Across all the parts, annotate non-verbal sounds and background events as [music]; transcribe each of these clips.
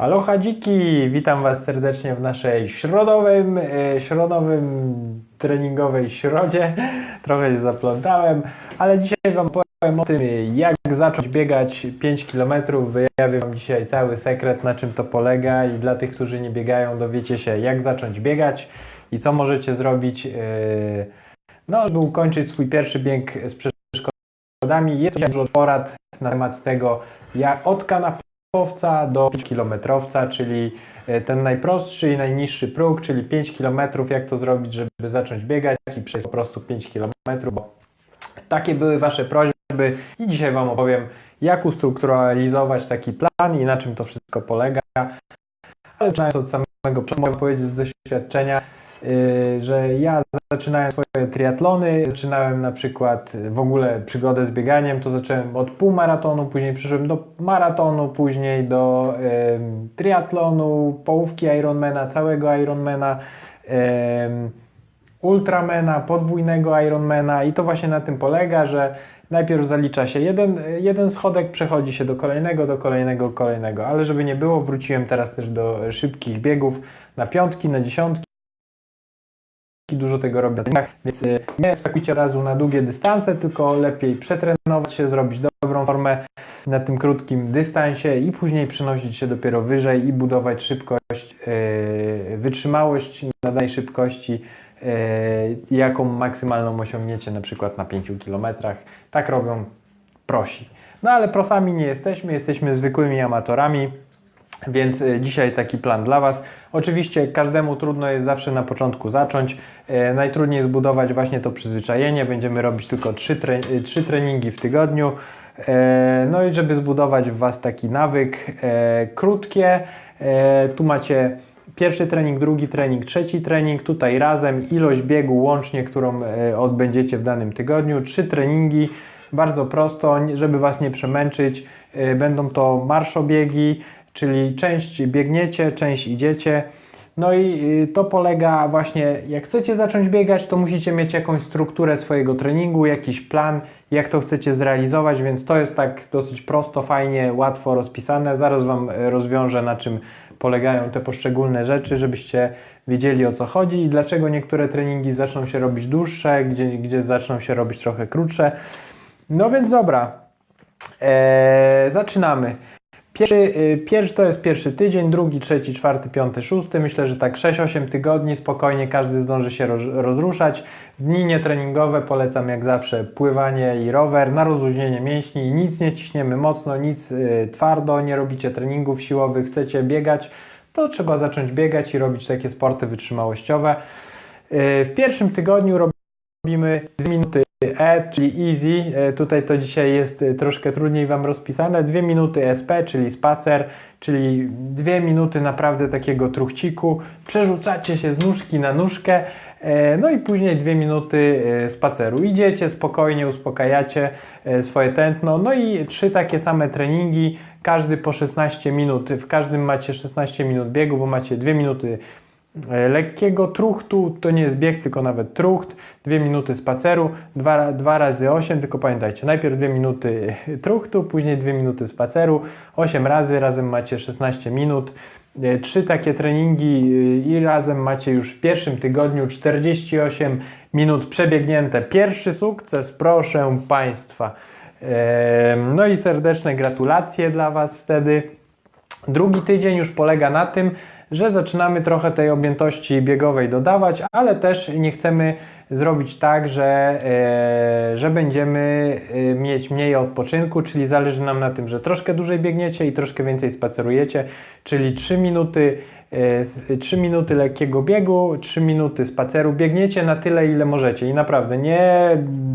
Aloha dziki, witam Was serdecznie w naszej środowym, e, środowym treningowej środzie. [laughs] Trochę się zaplątałem, ale dzisiaj Wam powiem o tym, jak zacząć biegać 5 km. Wyjawię Wam dzisiaj cały sekret, na czym to polega i dla tych, którzy nie biegają, dowiecie się, jak zacząć biegać i co możecie zrobić, e, no, żeby ukończyć swój pierwszy bieg z przeszkodami. Jest dużo porad na temat tego, jak od kanapowca do 5 kilometrowca, czyli e, ten najprostszy i najniższy próg, czyli 5 km, jak to zrobić, żeby zacząć biegać i przejść po prostu 5 km, bo takie były Wasze prośby i dzisiaj Wam opowiem, jak ustrukturalizować taki plan i na czym to wszystko polega. Ale zaczynając od samego mogę powiedzieć z doświadczenia, że ja zaczynałem swoje triatlony, zaczynałem na przykład w ogóle przygodę z bieganiem, to zacząłem od półmaratonu, później przyszedłem do maratonu, później do em, triatlonu, połówki Ironmana, całego Ironmana, em, Ultramana, podwójnego Ironmana i to właśnie na tym polega, że najpierw zalicza się jeden, jeden schodek, przechodzi się do kolejnego, do kolejnego, kolejnego, ale żeby nie było, wróciłem teraz też do szybkich biegów na piątki, na dziesiątki, dużo tego robię, więc y, nie wskakujcie razu na długie dystanse, tylko lepiej przetrenować się, zrobić dobrą formę na tym krótkim dystansie i później przenosić się dopiero wyżej i budować szybkość, yy, wytrzymałość na danej szybkości, yy, jaką maksymalną osiągniecie na przykład na 5 km. Tak robią prosi. No ale prosami nie jesteśmy, jesteśmy zwykłymi amatorami. Więc dzisiaj taki plan dla Was. Oczywiście każdemu trudno jest zawsze na początku zacząć. E, najtrudniej jest budować właśnie to przyzwyczajenie. Będziemy robić tylko trzy, tre e, trzy treningi w tygodniu. E, no i żeby zbudować w Was taki nawyk, krótkie, tu macie pierwszy trening, drugi trening, trzeci trening, tutaj razem ilość biegu łącznie, którą odbędziecie w danym tygodniu, trzy treningi, bardzo prosto, żeby Was nie przemęczyć, będą to marszobiegi, czyli część biegniecie, część idziecie. No i y, to polega właśnie, jak chcecie zacząć biegać, to musicie mieć jakąś strukturę swojego treningu, jakiś plan, jak to chcecie zrealizować, więc to jest tak dosyć prosto, fajnie, łatwo rozpisane. Zaraz Wam y, rozwiążę, na czym polegają te poszczególne rzeczy, żebyście wiedzieli o co chodzi i dlaczego niektóre treningi zaczną się robić dłuższe, gdzie, gdzie zaczną się robić trochę krótsze. No więc dobra, eee, zaczynamy. Pierwszy, pierwszy to jest pierwszy tydzień, drugi, trzeci, czwarty, piąty, szósty. Myślę, że tak 6-8 tygodni spokojnie każdy zdąży się roz, rozruszać. Dni nietreningowe polecam jak zawsze pływanie i rower na rozluźnienie mięśni. Nic nie ciśniemy mocno, nic y, twardo, nie robicie treningów siłowych, chcecie biegać, to trzeba zacząć biegać i robić takie sporty wytrzymałościowe. Y, w pierwszym tygodniu robimy 2 minuty E, czyli easy. E, Tutaj to dzisiaj jest e, troszkę trudniej Wam rozpisane. 2 minuty SP, czyli spacer, czyli 2 minuty naprawdę takiego truchciku. Przerzucacie się z nóżki na nóżkę. e, No i później 2 minuty spaceru. Idziecie spokojnie, uspokajacie swoje tętno. No i trzy takie same treningi, każdy po 16 minut. W każdym macie 16 minut biegu, bo macie 2 minuty lekkiego truchtu, to nie jest bieg, tylko nawet trucht, 2 minuty spaceru, 2, dwa razy 8, tylko pamiętajcie, najpierw 2 minuty [laughs] truchtu, później 2 minuty spaceru, 8 razy, razem macie 16 minut, E, trzy takie treningi e, i razem macie już w pierwszym tygodniu 48 minut przebiegnięte. Pierwszy sukces, proszę Państwa. E, No i serdeczne gratulacje dla Was wtedy. Drugi tydzień już polega na tym, że zaczynamy trochę tej objętości biegowej dodawać, ale też nie chcemy zrobić tak, że, e, że będziemy e, mieć mniej odpoczynku, czyli zależy nam na tym, że troszkę dłużej biegniecie i troszkę więcej spacerujecie, czyli 3 minuty, e, 3 minuty lekkiego biegu, 3 minuty spaceru. Biegniecie na tyle, ile możecie i naprawdę nie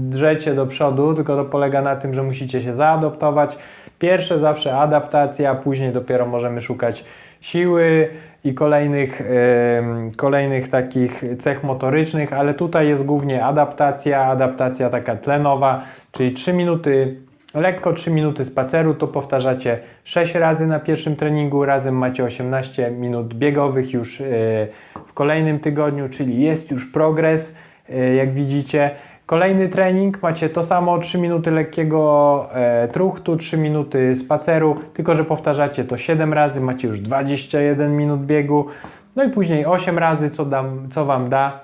drzecie do przodu, tylko to polega na tym, że musicie się zaadoptować. Pierwsze zawsze adaptacja, później dopiero możemy szukać siły i kolejnych, kolejnych takich cech motorycznych, ale tutaj jest głównie adaptacja, adaptacja taka tlenowa, czyli 3 minuty, lekko 3 minuty spaceru, to powtarzacie 6 razy na pierwszym treningu, razem macie 18 minut biegowych już e, w kolejnym tygodniu, czyli jest już progres, e, jak widzicie. Kolejny trening, macie to samo, 3 minuty lekkiego e, truchtu, 3 minuty spaceru, tylko że powtarzacie to 7 razy, macie już 21 minut biegu, no i później 8 razy, co, dam, co Wam da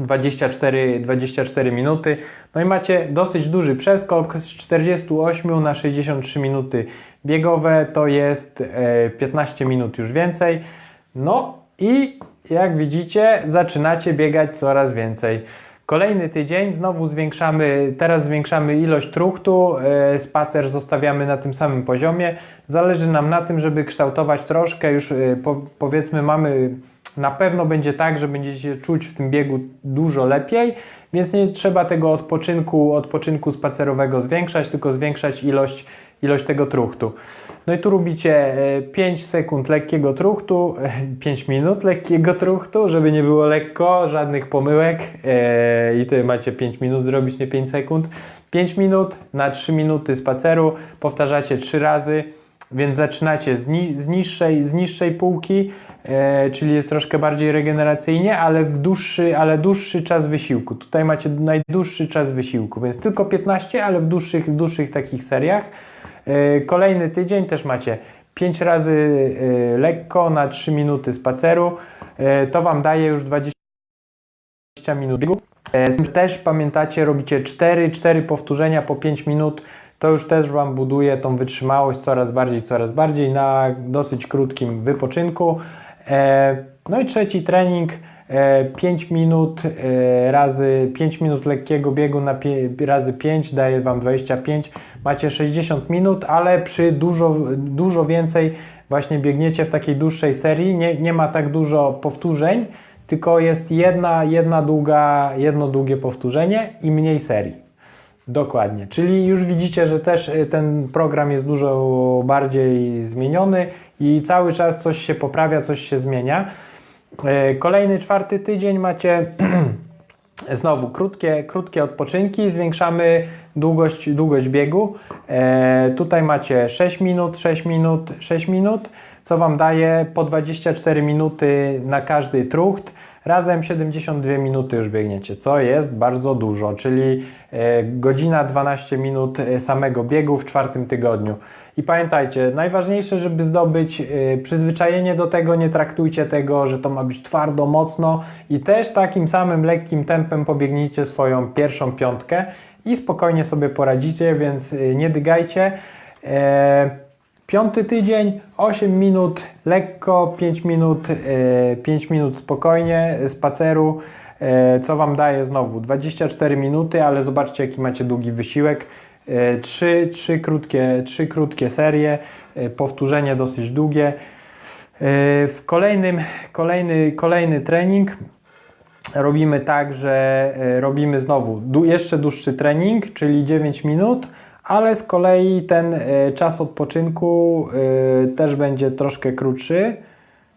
24, 24 minuty. No i macie dosyć duży przeskok z 48 na 63 minuty biegowe, to jest e, 15 minut już więcej. No i jak widzicie, zaczynacie biegać coraz więcej. Kolejny tydzień znowu zwiększamy, teraz zwiększamy ilość truchtu, e, spacer zostawiamy na tym samym poziomie. Zależy nam na tym, żeby kształtować troszkę, już e, po, powiedzmy mamy, na pewno będzie tak, że będziecie czuć w tym biegu dużo lepiej, więc nie trzeba tego odpoczynku, odpoczynku spacerowego zwiększać, tylko zwiększać ilość, ilość tego truchtu. No i tu robicie e, 5 sekund lekkiego truchtu, e, 5 minut lekkiego truchtu, żeby nie było lekko, żadnych pomyłek e, i ty macie 5 minut zrobić, nie 5 sekund. 5 minut na 3 minuty spaceru, powtarzacie 3 razy, więc zaczynacie z, ni- z, niższej, z niższej półki, e, czyli jest troszkę bardziej regeneracyjnie, ale w dłuższy, ale dłuższy czas wysiłku. Tutaj macie najdłuższy czas wysiłku, więc tylko 15, ale w dłuższych, w dłuższych takich seriach. E, Kolejny tydzień też macie 5 razy e, lekko na 3 minuty spaceru. E, To Wam daje już 20 minut biegu. Też pamiętacie, robicie 4, 4 powtórzenia po 5 minut. To już też Wam buduje tą wytrzymałość coraz bardziej, coraz bardziej na dosyć krótkim wypoczynku. No i trzeci trening. 5 minut e, razy 5 minut lekkiego biegu na razy 5 daje Wam 25. Macie 60 minut, ale przy dużo, dużo więcej właśnie biegniecie w takiej dłuższej serii. Nie, nie ma tak dużo powtórzeń, tylko jest jedna, jedna długa, jedno długie powtórzenie i mniej serii. Dokładnie. Czyli już widzicie, że też y, ten program jest dużo bardziej zmieniony i cały czas coś się poprawia, coś się zmienia. E, Kolejny czwarty tydzień macie [clears throat] znowu krótkie, krótkie odpoczynki, zwiększamy długość, długość biegu. E, tutaj macie 6 minut, 6 minut, 6 minut, co Wam daje po 24 minuty na każdy trucht. Razem 72 minuty już biegniecie, co jest bardzo dużo, czyli e, godzina 12 minut e, samego biegu w czwartym tygodniu. I pamiętajcie, najważniejsze, żeby zdobyć e, przyzwyczajenie do tego, nie traktujcie tego, że to ma być twardo, mocno i też takim samym lekkim tempem pobiegnijcie swoją pierwszą piątkę i spokojnie sobie poradzicie, więc nie dygajcie. E, Piąty tydzień, 8 minut lekko, 5 minut, e, 5 minut spokojnie spaceru, e, co Wam daje znowu 24 minuty, ale zobaczcie jaki macie długi wysiłek. E, Trzy, trzy, krótkie, trzy krótkie serie, e, powtórzenie dosyć długie. E, W kolejnym, kolejny, kolejny trening robimy tak, że e, robimy znowu jeszcze dłuższy trening, czyli 9 minut, ale z kolei ten e, czas odpoczynku e, też będzie troszkę krótszy.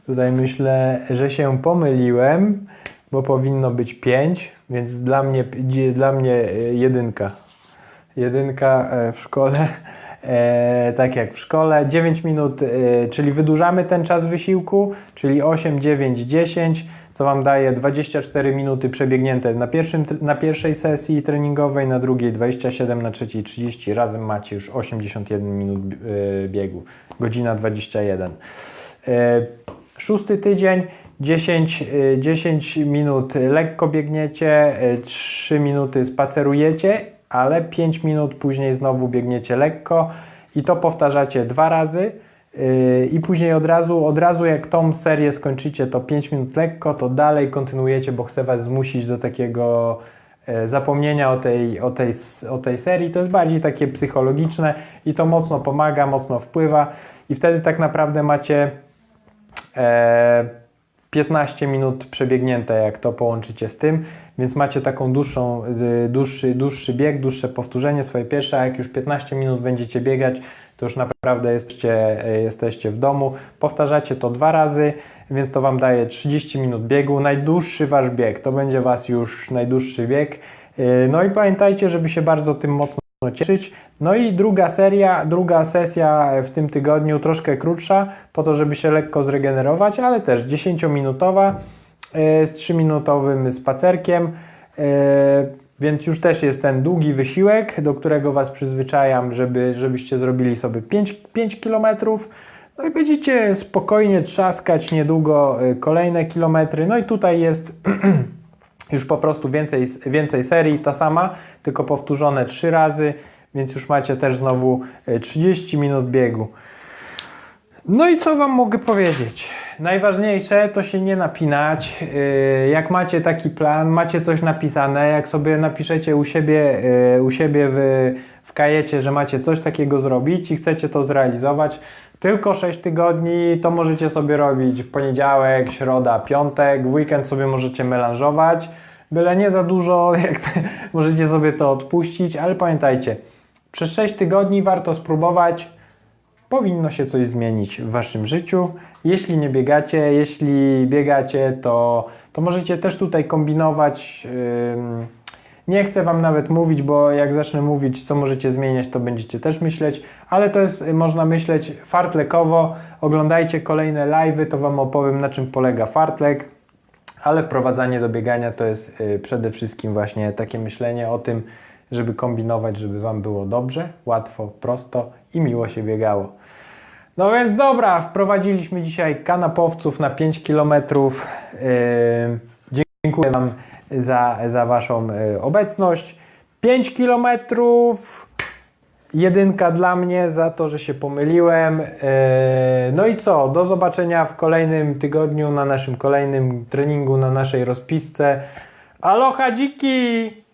Tutaj myślę, że się pomyliłem, bo powinno być 5, więc dla mnie, dla mnie e, jedynka. Jedynka w szkole, tak jak w szkole. 9 minut, e, czyli wydłużamy ten czas wysiłku, czyli 8, 9, 10, co Wam daje 24 minuty przebiegnięte na, pierwszym, na pierwszej sesji treningowej, na drugiej 27, na trzeciej 30. Razem macie już 81 minut e, biegu, godzina 21. E, Szósty tydzień, 10, e, 10 minut lekko biegniecie, e, 3 minuty spacerujecie, ale 5 minut później znowu biegniecie lekko i to powtarzacie dwa razy. Yy, I później od razu, od razu jak tą serię skończycie, to 5 minut lekko, to dalej kontynuujecie, bo chcę Was zmusić do takiego e, zapomnienia o tej, o, tej, o tej serii. To jest bardziej takie psychologiczne i to mocno pomaga, mocno wpływa i wtedy tak naprawdę macie e, 15 minut przebiegnięte, jak to połączycie z tym, więc macie taką dłuższą, y, dłuższy, dłuższy bieg, dłuższe powtórzenie swoje pierwsze, a jak już 15 minut będziecie biegać, to już naprawdę jesteście, e, jesteście w domu. Powtarzacie to dwa razy, więc to Wam daje 30 minut biegu. Najdłuższy Wasz bieg, to będzie Was już najdłuższy bieg. Y, No i pamiętajcie, żeby się bardzo tym mocno cieszyć. No i druga seria, druga sesja w tym tygodniu, troszkę krótsza, po to, żeby się lekko zregenerować, ale też 10-minutowa e, z 3-minutowym spacerkiem. E, Więc już też jest ten długi wysiłek, do którego Was przyzwyczajam, żeby, żebyście zrobili sobie 5, 5 kilometrów. No i będziecie spokojnie trzaskać niedługo y, kolejne kilometry. No i tutaj jest [clears throat] już po prostu więcej, więcej serii, ta sama, tylko powtórzone 3 razy, więc już macie też znowu y, 30 minut biegu. No i co Wam mogę powiedzieć? Najważniejsze to się nie napinać. Yy, Jak macie taki plan, macie coś napisane, jak sobie napiszecie u siebie, yy, u siebie w, w kajecie, że macie coś takiego zrobić i chcecie to zrealizować, tylko 6 tygodni to możecie sobie robić poniedziałek, środa, piątek, weekend sobie możecie melanżować. Byle nie za dużo, [laughs] jak te, możecie sobie to odpuścić, ale pamiętajcie, przez 6 tygodni warto spróbować, powinno się coś zmienić w waszym życiu. Jeśli nie biegacie, jeśli biegacie, to, to możecie też tutaj kombinować. Ym, Nie chcę wam nawet mówić, bo jak zacznę mówić, co możecie zmieniać, to będziecie też myśleć, ale to jest, można myśleć fartlekowo. Oglądajcie kolejne live'y, to wam opowiem, na czym polega fartlek. Ale wprowadzanie do biegania to jest y, przede wszystkim właśnie takie myślenie o tym, żeby kombinować, żeby Wam było dobrze, łatwo, prosto i miło się biegało. No więc dobra, wprowadziliśmy dzisiaj kanapowców na 5 km. Wam za, za Waszą y, obecność. 5 km. Jedynka dla mnie za to, że się pomyliłem. Yy, No i co? Do zobaczenia w kolejnym tygodniu na naszym kolejnym treningu, na naszej rozpisce. Aloha dziki!